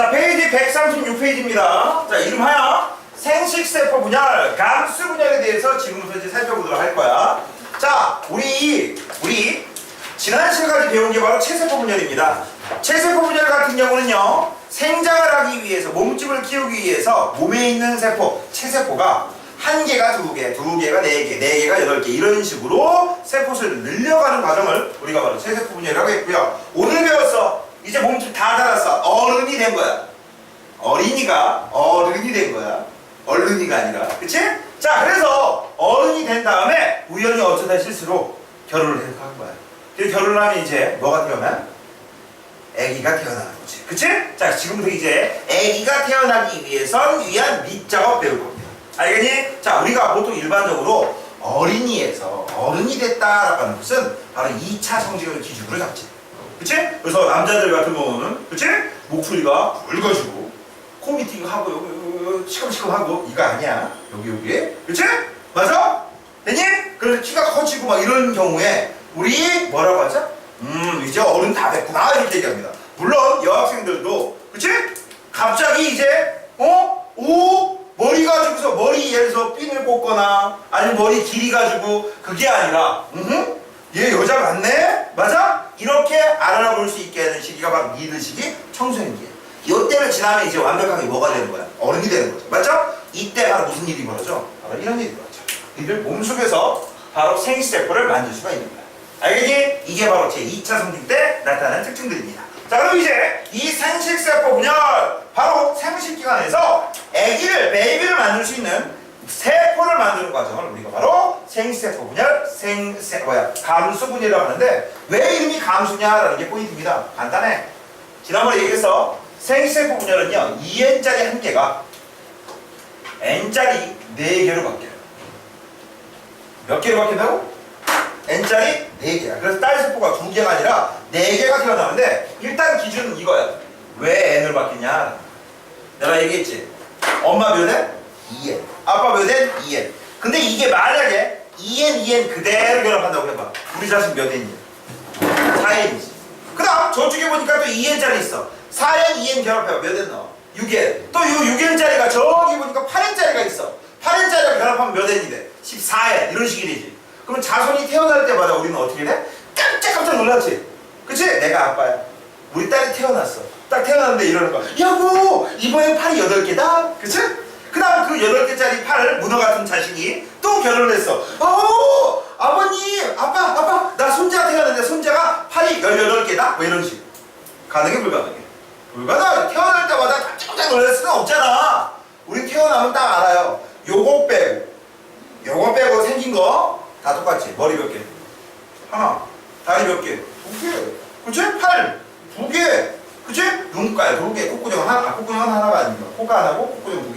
자, 페이지 136페이지입니다. 자, 이름하여 생식세포 분열, 감수 분열에 대해서 지금부터 이제 살펴보도록 할 거야. 자, 우리, 우리, 지난 시간까지 배운 게 바로 체세포 분열입니다. 체세포 분열 같은 경우는요, 생장을 하기 위해서, 몸집을 키우기 위해서 몸에 있는 세포, 체세포가 한 개가 두 개, 두 개가 네 개, 네 개가 여덟 개 이런 식으로 세포수를 늘려가는 과정을 우리가 바로 체세포 분열이라고 했고요. 오늘 배웠어. 이제 몸집 다 자랐어. 어른이 된 거야. 어린이가 어른이 된 거야. 얼른이가 아니라. 그치? 자, 그래서 어른이 된 다음에 우연히 어쩌다 실수로 결혼을 해서 한 거야. 그 결혼을 하면 이제 뭐가 태어나? 아기가 태어나는 거지. 그치? 자, 지금부터 이제 아기가 태어나기 위해선 위한 밑작업 배울 겁니다. 알겠니? 자, 우리가 보통 일반적으로 어린이에서 어른이 됐다라고 하는 것은 바로 2차 성징을 기준으로 잡지. 그치? 그래서 남자들 같은 경우는, 그치? 목소리가 굵어지고, 코 미팅 하고, 시큼시큼하고, 이거 아니야. 여기, 여기. 그치? 맞아? 됐니? 그래서 키가 커지고 막 이런 경우에, 우리 뭐라고 하죠? 음, 이제 어른 다 됐구나. 이렇게 얘기합니다. 물론, 여학생들도, 그치? 갑자기 이제, 어? 오? 머리 가지고서 머리 예를 들어서 핀을 꽂거나 아니면 머리 길이 가지고 그게 아니라 음, 얘 여자 맞네? 맞아? 이렇게 알아볼 수 있게 하는 시기가 바로 니들 시기 청소년기예요. 이때를 지나면 이제 완벽하게 뭐가 되는 거야? 어른이 되는 거죠. 맞죠? 이때 바로 무슨 일이 벌어져? 바로 이런 일이 벌어져. 니들 몸속에서 바로 생시세포를 만들 수가 있는 거야. 알겠니? 이게 바로 제 2차 성징 때 나타나는 특징들입니다. 자 그럼 이제 이 생식세포 분열 바로 생식기관에서 아기를 베이비를 만들 수 있는 세포를 만드는 과정을 우리가 바로 생식세포 분열 생세 뭐야 감수 분열이라고 하는데 왜 이름이 감수냐라는 게 포인트입니다. 간단해. 지난번에 얘기했어. 생식세포 분열은요 2n짜리 한 개가 n짜리 네 개로 바뀌어요. 몇 개로 바뀐다고? n짜리 4개야. 그래서 딸 세포가 2개가 아니라 4개가 태어나는데 일단 기준은 이거야. 왜 n을 바뀌냐? 내가 얘기했지. 엄마 몇 n? 2n. 아빠 몇 n? 2n. 근데 이게 만약에 2n, 2n 그대로 결합한다고 해봐. 우리 자식 몇 n이야? 4n이지. 그 다음 저쪽에 보니까 또 2n짜리 있어. 4n, 2n 결합해봐. 몇 n 넣어? 6n. 또 이 6n짜리가 저기 보니까 8n짜리가 있어. 8n짜리가 결합하면 몇 n이 돼? 14n. 이런 식이 되지. 그럼 자손이 태어날 때마다 우리는 어떻게 돼? 깜짝깜짝 놀랐지? 그치? 내가 아빠야. 우리 딸이 태어났어. 딱 태어났는데 이러는 거야. 여보, 이번엔 팔이 8개다? 그치? 그 다음 그 8개짜리 팔을 문어 같은 자식이 또 결혼을 했어. 어, 아버님, 아빠, 아빠, 나 손자가 태어났는데 손자가 팔이 18개다? 뭐 이런 식. 가능해, 불가능해? 불가능. 태어날 때마다 깜짝깜짝 놀랄 수는 없잖아. 우리 태어나면 딱 알아요. 요거 빼고, 요거 빼고 생긴 거 다 똑같지. 머리 몇 개? 하나. 다리 몇 개? 두 개. 그치? 팔. 두 개. 그치? 눈깔 두 개. 콧구녕 하나. 아, 콧구녕 하나가 아닙니다. 코가 하나고 개지.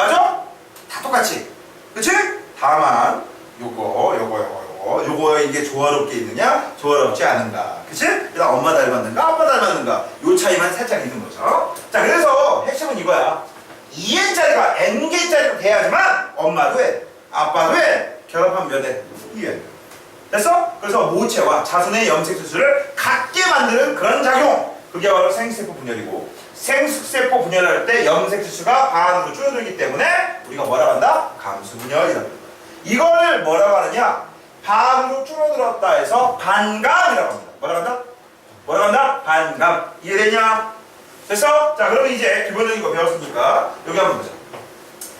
맞아? 다 똑같이. 그치? 다만 요거, 요거, 요거, 요거. 요거 이게 조화롭게 있느냐? 조화롭지 않은가. 그치? 그다음 엄마 닮았는가? 아빠 닮았는가? 요 차이만 살짝 있는 거죠. 자, 그래서 핵심은 이거야. 2n짜리가 n개짜리로 돼야지만 엄마도 해. 아빠도 해. 결합하면 몇 해? 2n. 됐어? 그래서 모체와 자손의 염색수술을 같게 만드는 그런 작용. 그게 바로 생식세포 분열이고 생식세포 분열할 때 염색수수가 반으로 줄어들기 때문에 우리가 뭐라고 한다? 감수분열이라고 합니다. 이걸 뭐라고 하느냐? 반으로 줄어들었다 해서 반감이라고 합니다. 뭐라고 한다? 뭐라고 한다? 반감. 이해되냐? 됐어? 자, 그러면 이제 기본적인 거 배웠으니까 여기 한번 보자.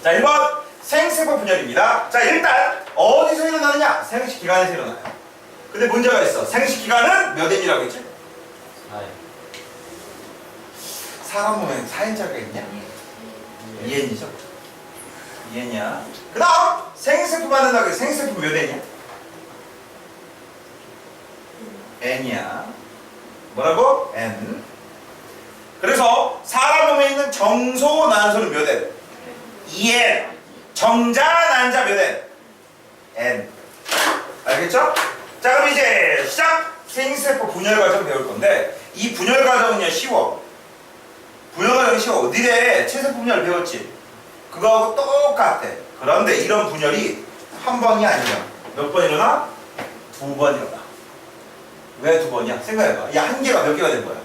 자, 1번 생세포 분열입니다. 자, 일단 어디서 일어나느냐? 생식 기관에서 일어나요. 근데 문제가 있어. 생식기관은 몇 N이라고 했지? 사람 몸에 4N자가 있냐? 2N이죠. 2N이야. 그 다음 생세포 만든다고 해서 생세포 몇 N이야? N이야. 뭐라고? N. 그래서 사람 몸에 있는 정소 난소는 몇 N? 2N. 정자 난자 몇 N? N. 알겠죠? 자 그럼 이제 시작! 생세포 분열 과정 배울 건데 이 분열 과정은요 쉬워. 분열 쉬워. 니네 체세포 분열 배웠지? 그거하고 똑같아. 그런데 이런 분열이 한 번이 아니야. 몇 번 일어나? 두 번 일어나. 왜 두 번이야? 생각해봐. 이한 개가 몇 개가 된 거야?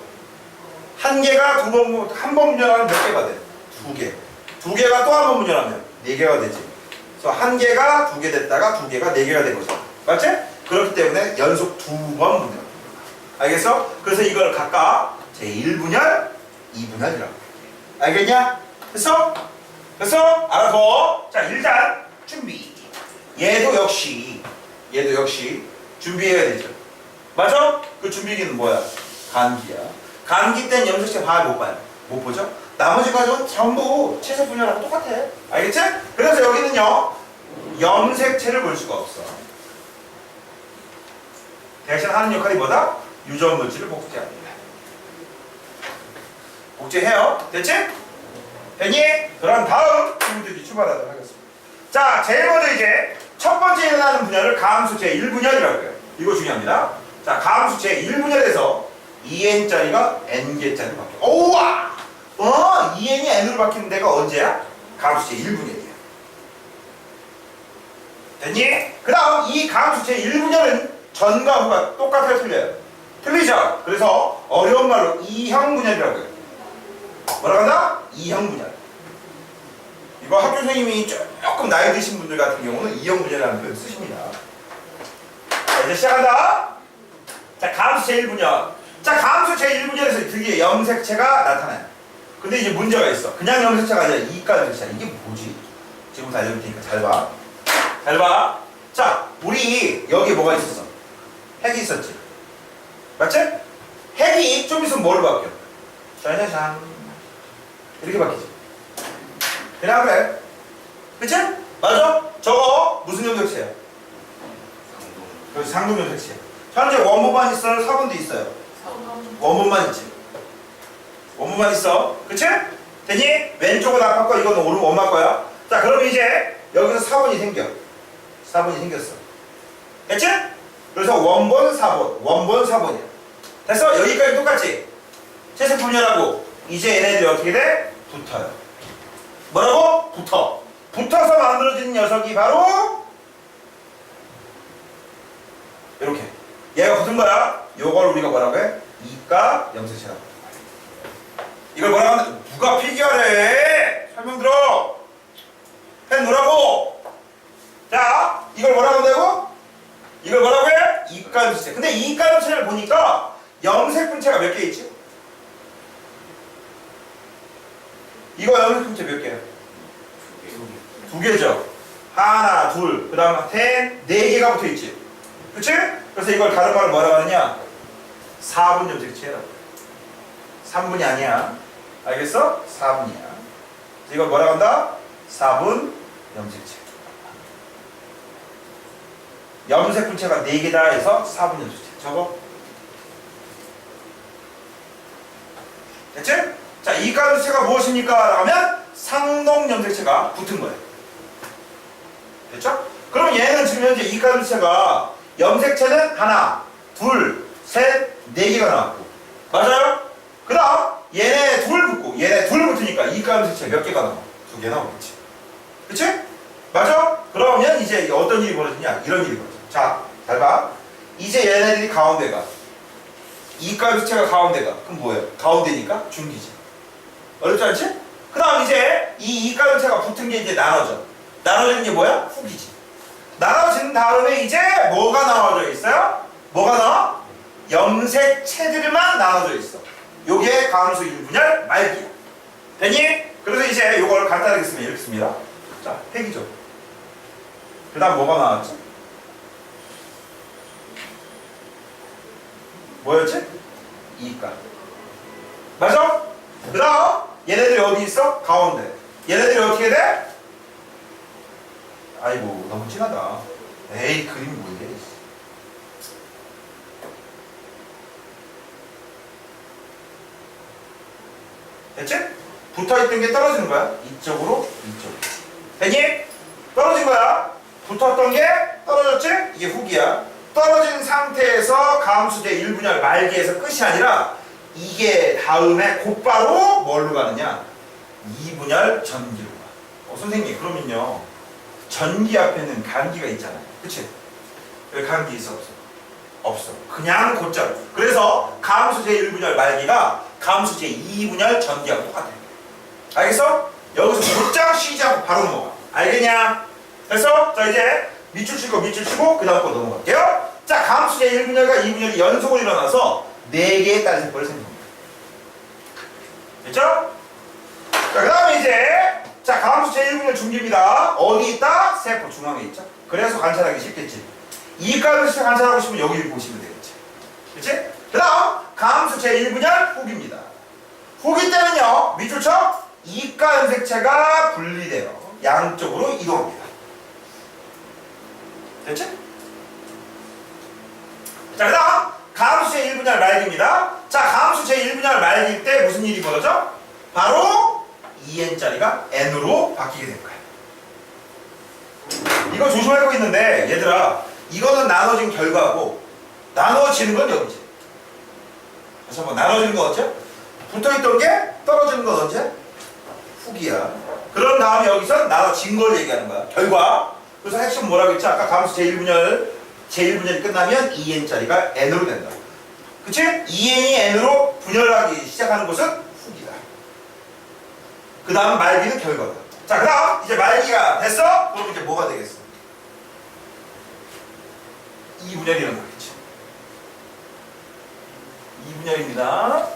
한 개가 두 번, 한 번 분열하면 몇 개가 돼? 두 개. 두 개가 또 한 번 분열하면 네 개가 되지. 그래서 한 개가 두 개 됐다가 두 개가 네 개가 된 거죠. 맞지? 그렇기 때문에 연속 두 번 분열. 알겠어? 그래서 이걸 각각 제1분열, 2분열이라고. 알겠냐? 됐어? 됐어? 알아서. 자, 일단 준비. 얘도 역시, 얘도 역시 준비해야 되죠. 맞아? 그 준비기는 뭐야? 감기야. 감기 땐 염색체 봐야 못 봐요. 못 보죠? 나머지 과정은 전부 채색 분열하고 똑같아. 알겠지? 그래서 여기는요, 염색체를 볼 수가 없어. 대신 하는 역할이 뭐다? 유전 물질을 복제합니다. 복제해요. 됐지? 됐니? 그럼 다음 친구들이 출발하도록 하겠습니다. 자, 제일 먼저 이제 첫 번째 일어나는 분열을 감수 제1분열이라고 해요. 이거 중요합니다. 자, 감수 제1분열에서 2n짜리가 n개짜리로 바뀌어. 오와! 어, 2n이 n으로 바뀌는 데가 언제야? 감수 제1분열이야. 됐니? 그 다음 이 감수 제1분열은 전과 후가 똑같아요, 틀려요? 틀리죠? 그래서 어려운 말로 이형 분열이라고 해요. 뭐라고 한다? 이형 분열. 이거 학교 선생님이 조금 나이 드신 분들 같은 경우는 이형 분열이라는 표현 쓰십니다. 자, 이제 시작한다. 자, 감수 제1분열. 자, 감수 제1분열에서 드디어 염색체가 나타나요. 근데 이제 문제가 있어. 그냥 염색체가 아니라 이가 염색체. 이게 뭐지? 지금부터 알려줄 테니까 잘 봐. 잘 봐. 자, 우리 여기 뭐가 있었어? 핵이 있었지. 맞지? 핵이 좀 있으면 뭐로 바뀌어? 짜자잔. 이렇게 바뀌지. 그냥 그래. 그치? 맞아? 저거 무슨 염색체야? 그래서 상동 염색체. 현재 원본만 있어요? 사본도 있어요? 원본만 있지. 원본만 있어. 그치? 되니? 왼쪽은 아빠 거, 이거는 오른 엄마 거야. 자, 그럼 이제 여기서 사본이 생겨. 사본이 생겼어. 됐지? 그래서 원본, 사본, 원본, 사본이야. 됐어? 여기까지 똑같지? 채색 분열하고 이제 얘네들이 어떻게 돼? 붙어요. 뭐라고? 붙어. 붙어서 만들어진 녀석이 바로 이렇게. 얘가 붙은 거야. 요걸 우리가 뭐라고 해? 이가 염색체라고. 해. 이걸 뭐라고 하는? 누가 필기하래? 설명 들어. 펜 놓으라고. 자, 이걸 뭐라고 한다고? 이걸 뭐라고 해? 이가 염색체. 근데 이가 염색체를 보니까 염색 분체가 몇 개 있지? 이거 분체 몇 개야? 두 개죠. 하나, 둘, 그 다음 셋, 네 개가 붙어 있지. 그치? 그래서 이걸 다른 말로 뭐라고 하느냐? 4분 염색체라고. 3분이 아니야. 알겠어? 4분이야. 이걸 뭐라고 한다? 4분 염색체. 염색 분체가 4개다 해서 4분 염색체. 저거. 됐지? 자, 이 가염색체가 무엇입니까? 하면 상동 염색체가 붙은 거예요. 됐죠? 그럼 얘는 지금 현재 이 가염색체가 염색체는 하나, 둘, 셋, 네 개가 나왔고. 맞아요? 그 다음, 얘네 둘 붙고, 얘네 둘 붙으니까 이 가염색체 몇 개가 나와? 두 개 나오겠지. 그치? 맞아? 그러면 이제 어떤 일이 벌어지냐? 이런 일이 벌어져. 자, 잘 봐. 이제 얘네들이 가운데가. 이 가염색체가 가운데가. 그럼 뭐예요? 가운데니까 중기지. 어렵지 않지? 그 다음 이제 이 이가연체가 붙은 게 이제 나눠져. 나눠지는 게 뭐야? 후기지. 나눠진 다음에 이제 뭐가 나눠져 있어요? 뭐가 나와? 염색체들만 나눠져 있어. 요게 감수 1분열 말기야. 되니? 그래서 이제 요걸 간단하게 쓰면 이렇게 씁니다. 자, 핵이죠. 그 다음 뭐가 나왔지? 뭐였지? 이가. 맞아? 그 다음 얘네들이 어디 있어? 가운데. 얘네들이 어떻게 돼? 아이고 너무 진하다. 에이 그림이 뭐이래? 됐지? 붙어있던 게 떨어지는 거야. 이쪽으로 이쪽으로. 됐니? 떨어진 거야. 붙었던 게 떨어졌지? 이게 후기야. 떨어진 상태에서 감수제 1분열 말기에서 끝이 아니라 이게 다음에 곧바로 뭘로 가느냐? 2분열 전기로 가. 어, 선생님, 그러면요. 전기 앞에는 감기가 있잖아요. 그치? 왜 감기 있어? 없어? 없어. 그냥 곧장. 그래서 감수 제1분열 말기가 감수 제2분열 전기하고 똑같아. 알겠어? 여기서 곧장 쉬지 않고 바로 넘어가. 알겠냐? 됐어? 자 이제 밑줄 치고 밑줄 치고 그 다음 거 넘어갈게요. 자 감수 제1분열과 2분열이 연속으로 일어나서 4개의 딸 세포를 생깁니다. 됐죠? 자, 그 다음에 이제, 자, 감수 제1분열 중기입니다. 어디 있다? 세포 중앙에 있죠? 그래서 관찰하기 쉽겠지. 이가를 시작 관찰하고 싶으면 여기를 보시면 되겠지. 그치? 그 다음, 감수 제1분열 후기입니다. 후기 때는요, 쳐? 이가 염색체가 분리돼요. 양쪽으로 이동합니다. 됐지? 자, 그 다음, 감수 제1분열 말기입니다. 자, 감수 제 1분열 말기일 때 무슨 일이 벌어져? 바로 2n짜리가 n으로 바뀌게 될 거야. 이거 조심할 거 있는데, 얘들아, 이거는 나눠진 결과고, 나눠지는 건 여기지. 다시 한번 나눠지는 건 언제? 붙어있던 게 떨어지는 건 언제? 후기야. 그런 다음에 여기서 나눠진 걸 얘기하는 거야. 결과. 그래서 핵심 뭐라고 했지? 아까 감수 제1분열, 제1분열이 끝나면 2n짜리가 n으로 된다. 그치? 2n이 n으로 분열하기 시작하는 것은 후기다. 그 다음 말기는 결과다. 자, 그 다음 이제 말기가 됐어? 그럼 이제 뭐가 되겠어? 2분열이 일어나겠지. 2분열입니다.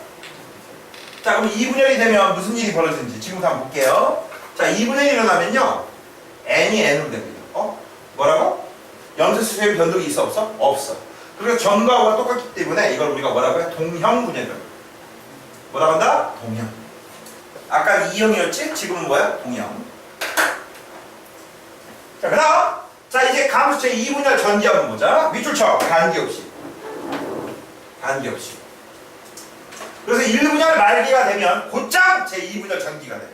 자, 그럼 2분열이 되면 무슨 일이 벌어지는지 지금부터 한번 볼게요. 자, 2분열이 일어나면요. n이 n으로 됩니다. 어? 뭐라고? 소유 변동이 있어 없어? 없어. 그리고 전과 후가 똑같기 때문에 이걸 우리가 뭐라고 해? 동형. 해. 뭐라고 한다? 동형. 아까 이형이었지? 지금은 뭐야? 동형. 자, 그 다음. 자, 이제 감수체 2분열 전기 한번 보자. 밑줄 쳐. 간기 없이. 간기 없이. 그래서 1분열 말기가 되면 곧장 제2분열 전기가 돼요.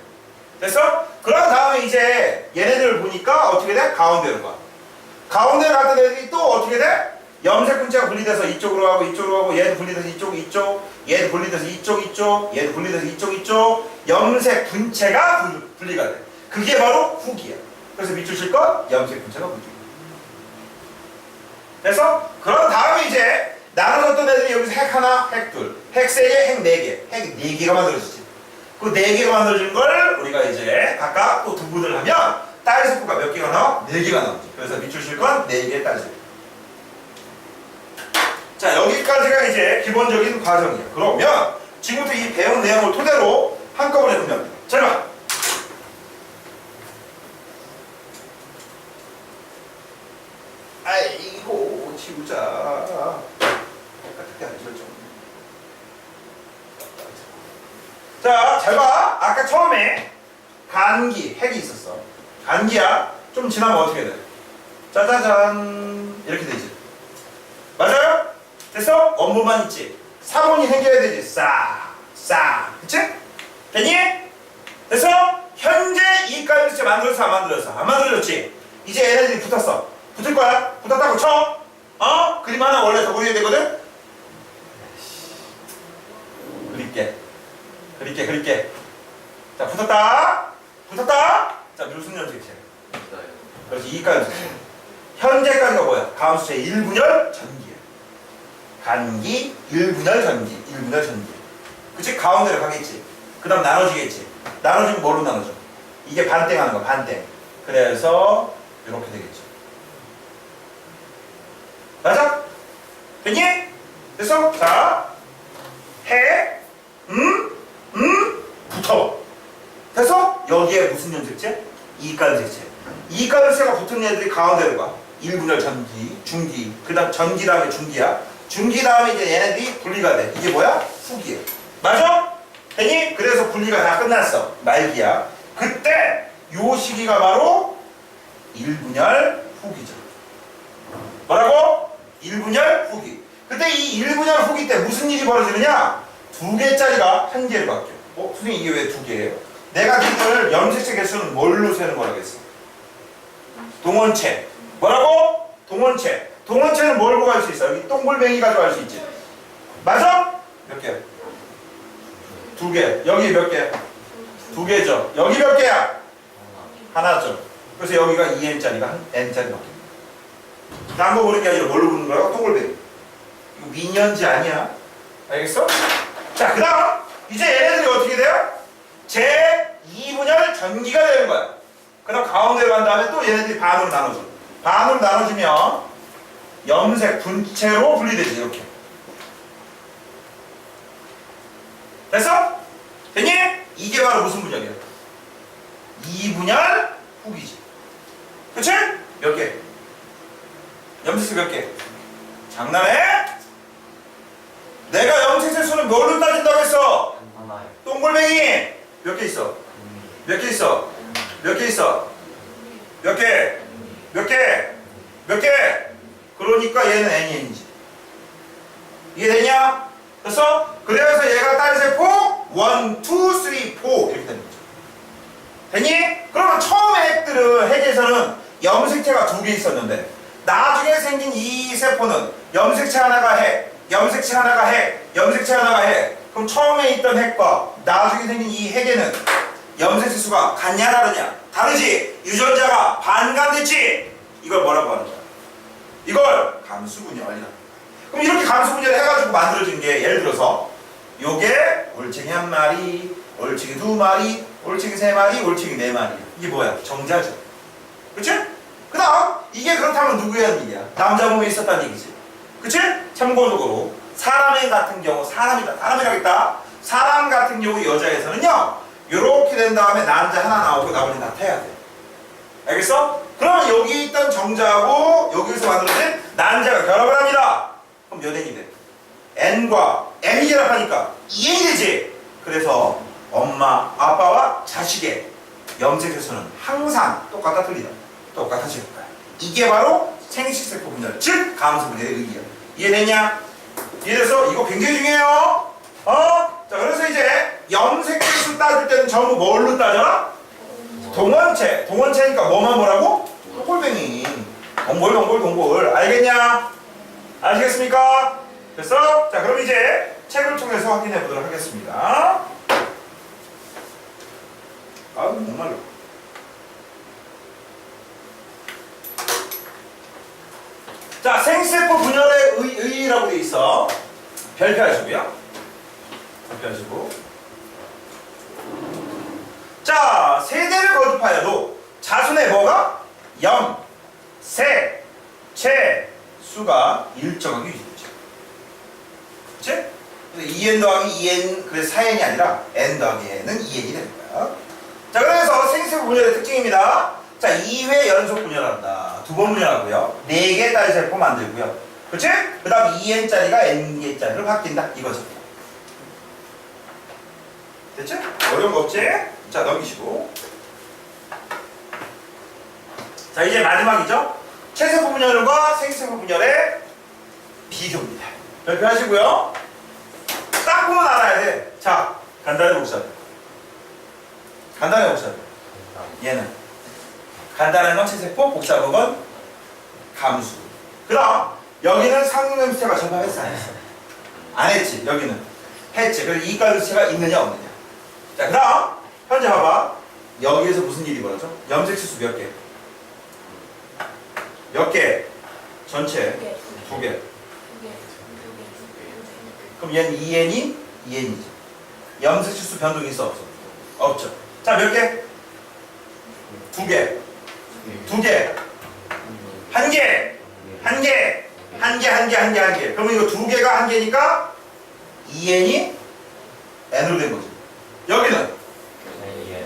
됐어? 그런 다음에 이제 얘네들을 보니까 어떻게 돼? 가운데로 가. 가운데로 갔던 애들이 또 어떻게 돼? 염색 분체가 분리돼서 이쪽으로 가고 이쪽으로 가고 얘도 분리돼서 이쪽 이쪽 얘도 분리돼서 이쪽 이쪽 얘도 분리돼서 이쪽 이쪽 염색 분체가 분- 분리가 돼. 그게 바로 후기야. 그래서 밑줄 칠건 염색 분체가 후기. 됐어? 그런 다음에 이제 나눠졌던 애들이 여기서 핵 하나, 핵 둘, 핵 세 개, 핵 네 개, 핵 네 개가 만들어지지. 그 네 개가 만들어진 걸 우리가 이제 각각 또 두분을 하면 딸 세포가 몇 개가 나와? 네 개가 나오지. 그래서 밑줄 칠건네 개의 딸 세포. 자 여기까지가 이제 기본적인 과정이에요. 그러면 지금부터 이 배운 내용을 토대로 한꺼번에 분명합니다. 잘 봐. 아이고 지우자. 좀. 자, 잘 봐. 아까 처음에 간기, 핵이 있었어. 간기야. 좀 지나면 어떻게 돼? 짜자잔. 이렇게 되지. 맞아요? 됐어? 원본만 있지. 사본이 생겨야 되지. 싸, 싸. 그치? 됐니? 됐어? 현재 이까지 진짜 만들었어, 안 만들었어? 안 만들었지? 이제 얘네들이 붙었어. 붙을 거야. 붙었다고 쳐. 어? 그림 하나 원래 더 그려야 되거든? 그릴게. 그릴게, 그릴게. 자, 붙었다. 붙었다. 자, 무슨 연습이지? 그렇지, 이까지. 현재까지가 뭐야? 가운수의 1분열 전기야. 간기, 1분열 전기, 1분열 전기. 그치? 가운데로 가겠지. 그 다음 나눠지겠지. 나눠지면 뭘로 나눠져? 이게 반땡 하는 거, 반땡. 그래서, 이렇게 되겠지. 맞아? 됐니? 됐어? 자, 해, 음, 음, 붙어. 됐어? 여기에 무슨 염색체? 이가연색체. 이가연색체가 붙은 애들이 가운데로 가. 1분열 전기, 중기, 그 다음 전기 다음에 중기야. 중기 다음에 이제 얘네들이 분리가 돼. 이게 뭐야? 후기야. 맞아? 됐니? 그래서 분리가 다 끝났어. 말기야. 그때 요 시기가 바로 1분열 후기죠. 뭐라고? 1분열 후기. 그때 이 1분열 후기 때 무슨 일이 벌어지느냐? 두 개짜리가 한 개로 바뀌어. 어? 선생님 이게 왜 두 개예요? 내가 니들 염색체 개수는 뭘로 세는 거라겠어? 동원체. 뭐라고? 동원체. 동원체는 뭘 보고 할수 있어? 여기 가지고 할수 있지. 맞아? 몇 개? 두 개. 여기 몇 개? 두 개죠. 여기 몇 개야? 하나죠. 그래서 여기가 2n짜리가 한 n짜리 바뀝니다. 딴거 보는 게 아니라 뭘로 보는 거야? 똥골뱅이. 이거 민연지 아니야. 알겠어? 자, 그 다음. 이제 얘네들이 어떻게 돼요? 제 2분열 전기가 되는 거야. 그다음 가운데로 간 다음에 또 얘네들이 반으로 나눠져. 반으로 나눠지면 염색 분체로 분리되지 이렇게. 됐어? 됐니? 이게 바로 무슨 분열이야? 2분열 후기지. 그치? 몇 개? 염색수 몇 개? 장난해? 내가 염색세 수는 뭘로 따진다고 했어? 똥골뱅이 몇 개 있어? 몇 개 있어? 몇 개 있어? 몇 개? 몇 개? 몇 개? 그러니까 얘는 n이지. 이해되냐? 됐어? 그래서 얘가 딸세포 1, 2, 3, 4 이렇게 되는 거죠. 됐니? 그러면 처음에 핵들은 핵에서는 염색체가 두 개 있었는데 나중에 생긴 이 세포는 염색체 하나가 핵, 염색체 하나가 핵, 염색체 하나가 핵. 그럼 처음에 있던 핵과 나중에 생긴 이 핵에는 염색체 수가 같냐 다르냐? 다르지. 유전자가 반감됐지. 이걸 뭐라고 하는 거야? 이걸 감수분열이다. 그럼 이렇게 감수분열을 해가지고 만들어진 게 예를 들어서 요게 올챙이 한 마리, 올챙이 두 마리, 올챙이 세 마리, 올챙이 네 마리. 이게 뭐야? 정자죠. 그치? 그 다음 이게 그렇다면 누구의 일이야? 남자 몸에 있었다는 얘기지. 그치? 참고적으로 사람의 같은 경우 사람이다. 사람이라겠다. 사람 같은 경우 여자에서는요. 요렇게 된 다음에 남자 하나 나오고 나머지 다 태야 돼. 알겠어? 그러면 여기 있던 정자하고 여기서 만들어진 난자가 결합을 합니다. 그럼 몇 n이 돼? n과 n이 결합하니까 2n이 되지. 그래서 엄마, 아빠와 자식의 염색에서는 항상 똑같아 틀리다. 똑같아질 거야. 이게 바로 생식세포 분열, 즉 감수 분열의 의의야. 이해됐냐? 이해돼서 이거 굉장히 중요해요. 어? 자, 그래서 이제 염색수 따질 때는 전부 뭘로 따져라? 동원체. 동원체니까 뭐만 뭐라고? 똥골뱅이. 동골, 동골, 동골. 알겠냐? 아시겠습니까? 됐어? 자, 그럼 이제 책을 통해서 확인해 보도록 하겠습니다. 아우, 목말라. 자, 생세포 분열의 의, 의의라고 돼 있어. 별표하시고요. 별표하시고. 자, 세대를 거듭하여도 자손의 뭐가? 염, 세, 채, 수가 일정하게 유지되죠. 그치? 그래서 2n 더하기 2n, 그래서 4n이 아니라 n 더하기 n은 2n이 되는 거야. 자, 그래서 생세포 분열의 특징입니다. 자, 2회 연속 분열한다. 두 번 분열하고요. 4개 딸세포 만들고요. 그치? 그 다음 2n짜리가 n개짜리로 바뀐다. 이거죠. 됐죠? 어려운 거 없지? 자, 넘기시고. 자, 이제 마지막이죠? 체세포 분열과 생세포 분열의 비교입니다. 이렇게 하시고요. 딱 보면 알아야 돼. 자, 간단히 봅시다. 간단히 봅시다. 얘는 간단한 건 체세포, 복잡한 건 감수. 그럼 여기는 상응음체가 전파했어 안 했어? 안 했지. 여기는 했지. 그래서 이가주체가 있느냐 없느냐. 자, 그 다음 현재 봐봐. 여기에서 무슨 일이 벌어져? 염색치수 몇 개? 몇 개? 전체 두 개. 그럼 얘는 2n이 2n이지. 염색치수 변동이 있어 없어? 없죠. 자, 몇 개? 두 개. 두 개. 한 개. 한 개. 한 개, 한 개, 한 개, 한 개. 그러면 이거 두 개가 한 개니까 2n이 n으로 된 거지. 여기는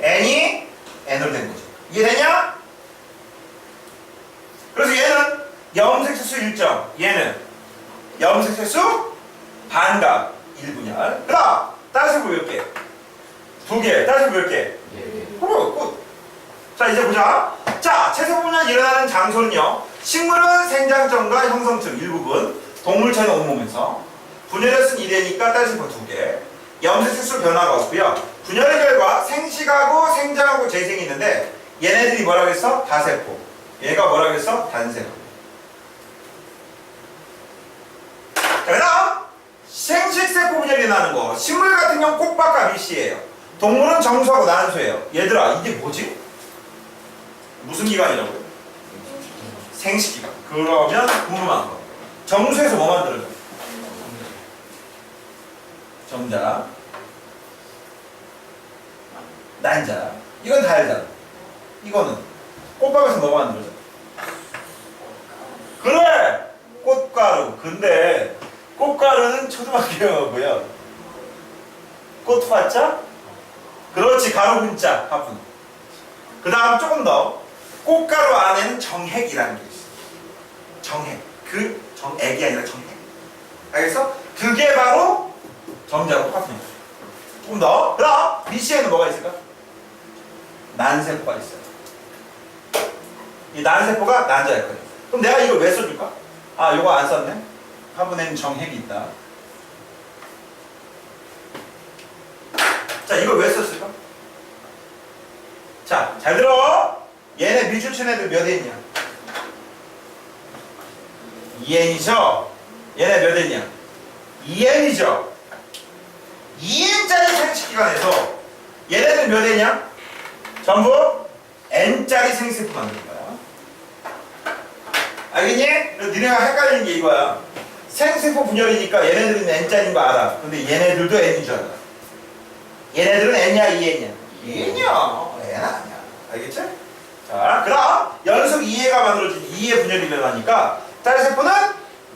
n이 n으로 된 거지. 이해되냐? 그래서 얘는 염색체수 일정, 얘는 염색체수 반각 1분열. 그 다음, 따세포 몇 개? 두 개. 따세포 몇 개? 그럼 끝. 자, 이제 보자. 자, 체세포 분열 일어나는 장소는요. 식물은 생장점과 형성층 일부분, 동물체는 온몸에서. 분열의 순 1회니까 딸세포 두 개. 염색체수 변화가 없고요. 분열의 결과 생식하고 생장하고 재생이 있는데 얘네들이 뭐라고 했어? 다세포. 얘가 뭐라고 했어? 단세포. 자, 그 다음 생식세포 분열이 나는 거. 식물 같은 경우 꼭박과 밀씨예요. 동물은 정수하고 난수예요. 얘들아, 이게 뭐지? 무슨 기관이라고요? 생식기관. 그러면 궁금한 거. 정수에서 뭐 만들어져? 정자. 난자. 이건 다 알잖아. 이거는 꽃밥에서 뭐가 만들어져? 그래! 꽃가루. 근데 꽃가루는 초등학교 영어고요. 꽃화자? 그렇지, 가루 분자, 화분. 그 다음 조금 더. 꽃가루 안에는 정액이라는 게 있어. 정액. 그 정액이 아니라 정액. 알겠어? 그게 바로 점자로 화분이야. 조금 더. 그 다음, 미시에는 뭐가 있을까? 난세포가 있어요. 이 난세포가 난자일 거예요. 그럼 내가 이걸 왜 써줄까? 아, 이거 안 썼네? 화분에는 정액이 있다. 자, 이걸 왜 썼을까? 자, 잘 들어. 얘네 미주친 애들 몇 애냐? 2n이죠? 얘네 몇 애냐? 2n이죠? 2n짜리 생식기관에서 얘네들 몇 애냐? 전부 n짜리 생세포 만드는 거야. 알겠니? 니네가 헷갈리는 게 이거야. 생세포 분열이니까 얘네들은 n짜리인 거 알아. 근데 얘네들도 n인 줄 알아. 얘네들은 n냐, 2n냐? 2n이야. n 아니야. 알겠지? 자, 그럼 연속 2회가 만들어진 2회 분열이 일어나니까 딸세포는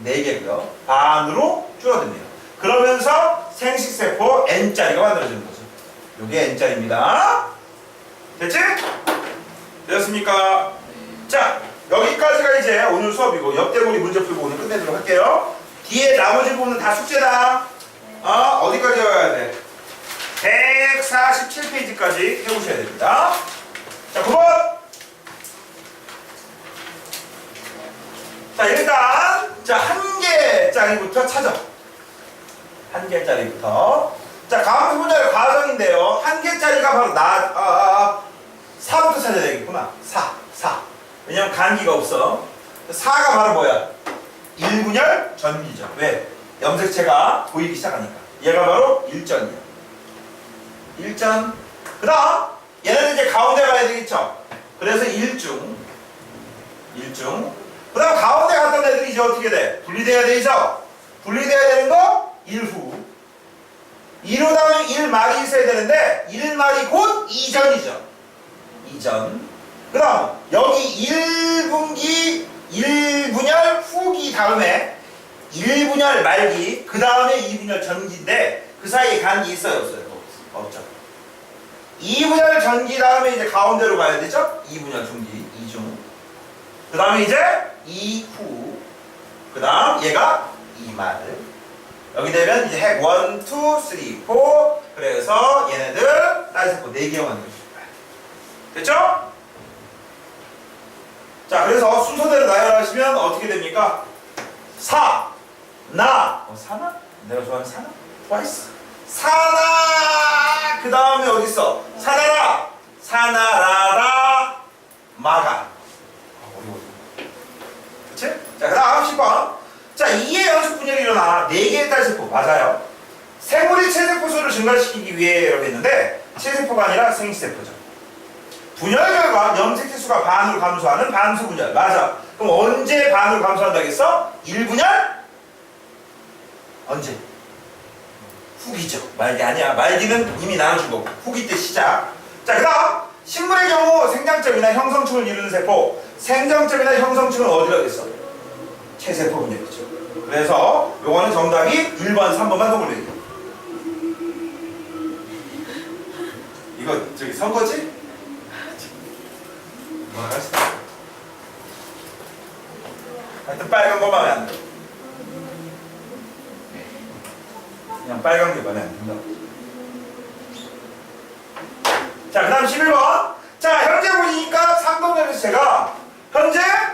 4개고요. 반으로 줄어듭니다. 그러면서 생식세포 n짜리가 만들어지는 거죠. 요게 n짜리입니다. 됐지? 되었습니까? 자, 여기까지가 이제 오늘 수업이고 옆대머리 문제 풀고 오늘 끝내도록 할게요. 뒤에 나머지 부분은 다 숙제다. 어, 어디까지 해야 돼? 147페이지까지 해오셔야 됩니다. 자, 9번. 자, 일단, 자, 한 개짜리부터 찾아. 한 개짜리부터. 자, 가운데 분야의 과정인데요. 한 개짜리가 바로 나, 아, 아, 아, 4부터 찾아야 되겠구나. 4, 4. 왜냐면 간기가 없어. 4가 바로 뭐야? 1분열 전기죠. 왜? 염색체가 보이기 시작하니까. 얘가 바로 1전이야. 1전. 그 다음, 얘네는 이제 가운데 가야 되겠죠? 그래서 1중. 1중. 그 다음 가운데 갔던 애들이 이제 어떻게 돼? 분리돼야 되죠? 분리돼야 되는 거 1후. 2로 다음에 1말이 있어야 되는데 1말이 곧 2전이죠. 2전. 그 다음 여기 1분기 1분열 후기 다음에 1분열 말기 그 다음에 2분열 전기인데 그 사이에 간기 있어요 없어요? 없죠. 2분열 전기 다음에 이제 가운데로 가야 되죠? 2분열 중기 2중. 그 다음에 이제 2후. 그 다음 얘가 2말. 여기 되면 이제 핵 1, 2, 3, 4 그래서 얘네들 딸세포 4개 만들어줄 거야. 됐죠? 자 그래서 순서대로 나열하시면 어떻게 됩니까? 사, 나, 어, 사나? 내가 좋아하는 사나? 트와이스 사나 그 다음에 어디 있어? 사나라 사나라라 마가 아, 어려워 그치? 자, 그 다음 10번. 자, 2의 연속 분열이 일어나 4개의 딸세포. 맞아요. 생물의 체세포 수를 증가시키기 위해라고 했는데, 체세포가 아니라 생시세포죠. 분열 결과 염색체 수가 반으로 감소하는 반수 분열. 맞아. 그럼 언제 반으로 감소한다겠어? 1분열? 언제? 후기죠. 말기 아니야. 말기는 이미 나눠준 거고. 후기 때 시작. 자, 그 다음. 식물의 경우 생장점이나 형성층을 이루는 세포. 생장점이나 형성층은 어디로 있어? 체세포 분열이죠. 그래서 요거는 정답이 1번, 3번만 동물이에요. 이거 저기 선거지? 뭐 할수 있어. 하여튼 빨간 거 마음에 안 들어. 그냥 빨간 게 마음에 안 든다. 자, 그 다음 11번. 자, 현재 보니까 상동연습체가 현재, 어허?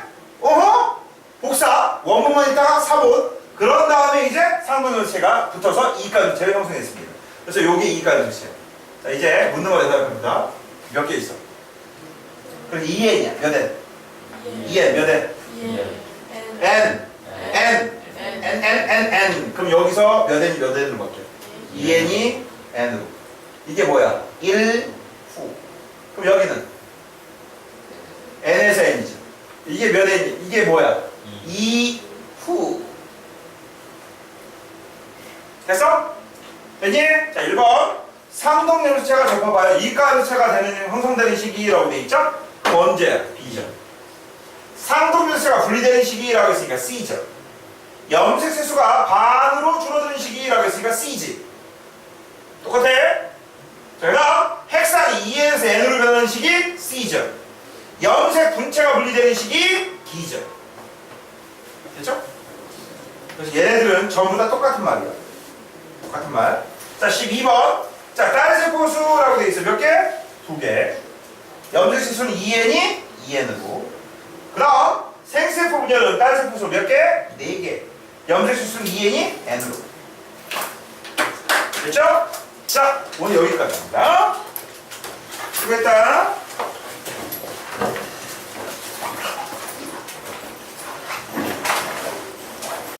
원본만 있다가 사본. 그런 다음에 이제 상동연습체가 붙어서 이가주체를 형성했습니다. 그래서 요게 이가주체예요. 자, 이제 묻는 거 대답합니다. 몇 개 있어? 그럼 2n이야. 몇 n? 2n 몇 n? n. n. n. n, n, n. 그럼 여기서 몇 n이 몇 n으로 바뀌어? 2n이 n으로. 이게 뭐야? 1, 후. 그럼 여기는 n에서 n이죠. 이게 몇 n? 이게 뭐야? 2, 후. 됐어? 됐니? 자, 1번. 상동 연수체가 접어봐요. 이가연수체가 되는 형성되는 시기라고 돼 있죠? 언제? B죠. 상동 연수체가 분리되는 시기라고 했으니까 C죠. 염색 세수가 반으로 줄어드는 시기라고 했으니까 C지. 똑같아? 자, 그다음 핵산이 2에서 N으로 변하는 시기 C죠. 염색 분체가 분리되는 시기 D죠. 됐죠? 그래서 얘네들은 전부 다 똑같은 말이야. 똑같은 말. 자, 12번. 자, 딸세포수라고 돼 있어. 몇 개? 두 개. 염색세수는 2N이 2N으로. 그럼 생세포 분열은 딸세포수 몇 개? 네 개. 염색세수는 2N이 N으로. 됐죠? 자, 오늘 여기까지입니다. 수고했다.